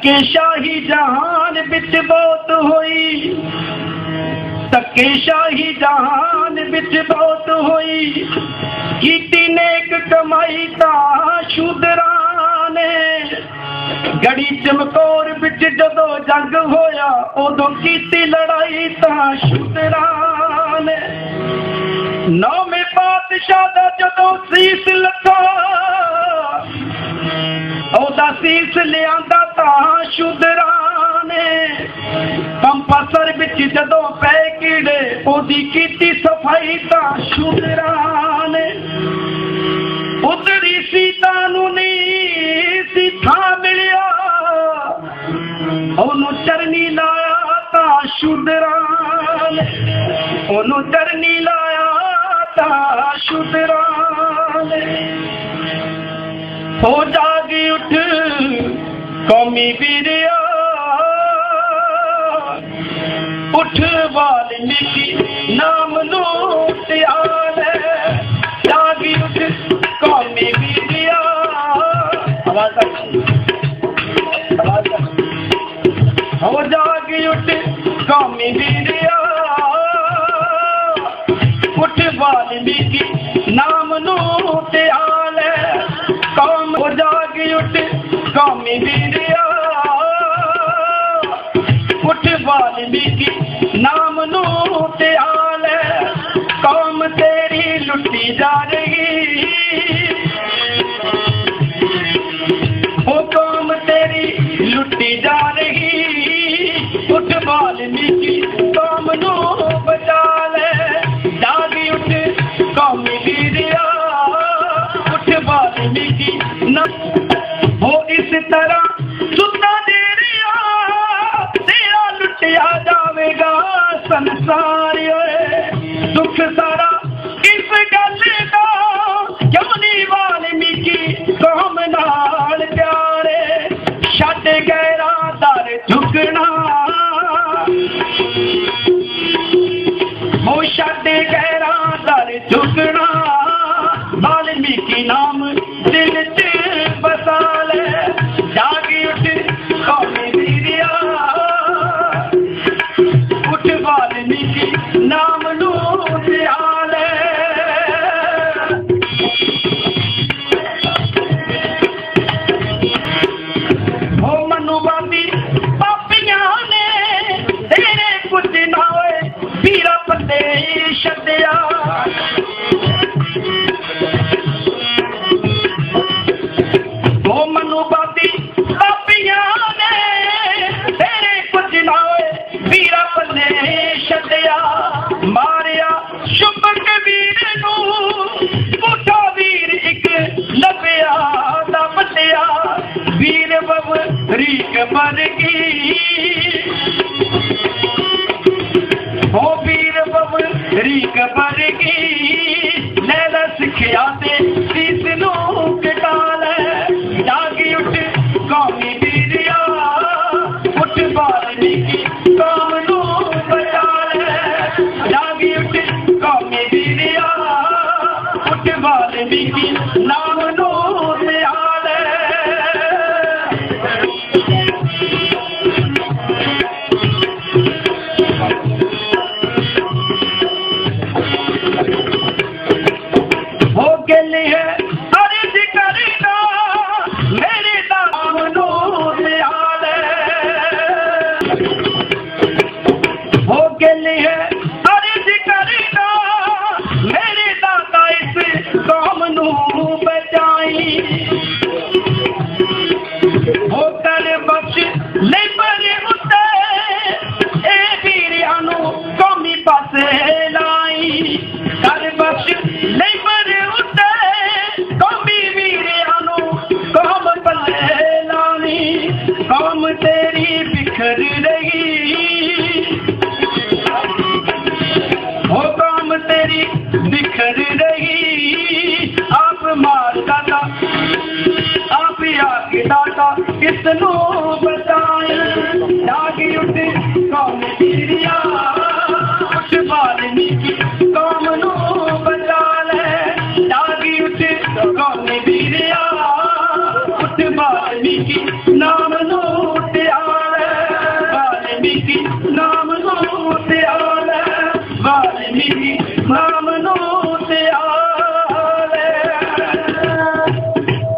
ਧੱਕੇ ਸ਼ਾਹੀ ਜਹਾਨ ਵਿੱਚ ਬਹੁਤ ਹੋਈ। ਧੱਕੇ ਸ਼ਾਹੀ ਜਹਾਨ ਵਿੱਚ ਬਹੁਤ ਹੋਈ। ਕੀਤੀ ਨੇਕ ਕਮਾਈ ਤਾਂ ਸ਼ੂਦਰਾਂ ਨੇ। ਗੜੀ ਚਮਕੌਰ ਵਿੱਚ ਜਦੋਂ ਜੰਗ ਹੋਇਆ, ਉਦੋਂ ਕੀਤੀ ਲੜਾਈ ਤਾਂ ਸ਼ੂਦਰਾਂ ਨੇ। ਨੌਵੇਂ ਪਾਤਸ਼ਾਹ ਦਾ ਜਦੋਂ ਸੀਸ ਲੱਗਾ, ਉਹਦਾ ਸੀਸ ਲਿਆਂਦਾ ਸ਼ੂਦਰਾਂ ਨੇ ਕੰਪਸਰ ਵਿੱਚ ਜਦੋਂ ਪੈ ਕੀੜੇ, ਉਹਦੀ ਕੀਤੀ ਸਫ਼ਾਈ ਤਾਂ ਸ਼ੂਦਰਾਂ ਨੇ ਉਤਰੀ ਸੀਤਾ ਨੂੰ ਨਹੀਂ ਸੀ ਥਾਂ ਮਿਲਿਆ। ਉਹਨੂੰ ਚਰਨੀ ਲਾਇਆ ਤਾਂ ਸ਼ੂਦਰਾਂ ਨੇ ਉਹਨੂੰ ਚਰਨੀ ਲਾਇਆ ਤਾਂ ਸ਼ੂਦਰਾਂ ਨੇ ਹੋ ਜਾਗੀ ਉੱਠ ਕੌਮੀ ਵੀਰਿਆ, ਉੱਠ ਵਾਲਮੀਕੀ ਨਾਮ ਨੂੰ ਧਿਆਨ ਜਾਗੀ ਉੱਠ ਕੌਮੀ ਵੀਰਿਆ। ਆਵਾਜ਼ ਤੱਕ ਆਵਾਜ਼ ਤੱਕ ਹੋ ਜਾਗੀ ਉੱਠ ਕੌਮੀ ਵੀਰਿਆ, ਉੱਠ ਵਾਲਮੀਕੀ ਨਾਮ ਨੂੰ ਧਿਆਨ ਕੌਮ ਹੋ ਜਾਗੀ ਉੱਠ ਕੌਮੀ ਵੀਰਿਆ ਵਾਲਮੀਕੀ, ਨਾਮ ਨੂੰ ਧਿਆਨ ਕੌਮ ਤੇਰੀ ਲੁੱਟੀ ਜਾ ਰਹੀ। ਉਹ ਕੌਮ ਤੇਰੀ ਲੁੱਟੀ ਜਾ ਰਹੀ। ਉੱਠ ਵਾਲਮੀਕੀ, ਕੌਮ ਨੂੰ ਬਚਾ ਲੈ। ਜਾਗੀ ਉੱਠ ਕੌਮੀ ਵੀਰਿਆ। ਉੱਠ ਵਾਲਮੀਕੀ ਨਾ ਹੋ ਇਸ ਤਰ੍ਹਾਂ ਸੰਸਾਰ ਓਏ, ਦੁੱਖ ਸਾਰਾ ਇਸ ਗੱਲ ਦਾ। ਕਿਉਂ ਨਹੀਂ ਵਾਲਮੀਕੀ ਕੌਮ ਨਾਲ ਪਿਆਰੇ? ਛੱਡ ਗੈਰਾ ਦਰ ਝੁਕਣਾ। ਹੋ ਛੱਡ ਗੈਰਾ ਦਰ ਝੁਕਣਾ। ਵਾਲਮੀਕੀ ਨਾਮ होर बब रिक मरी सिखी ਹੋ ਗਏ पिता का किसनों बताए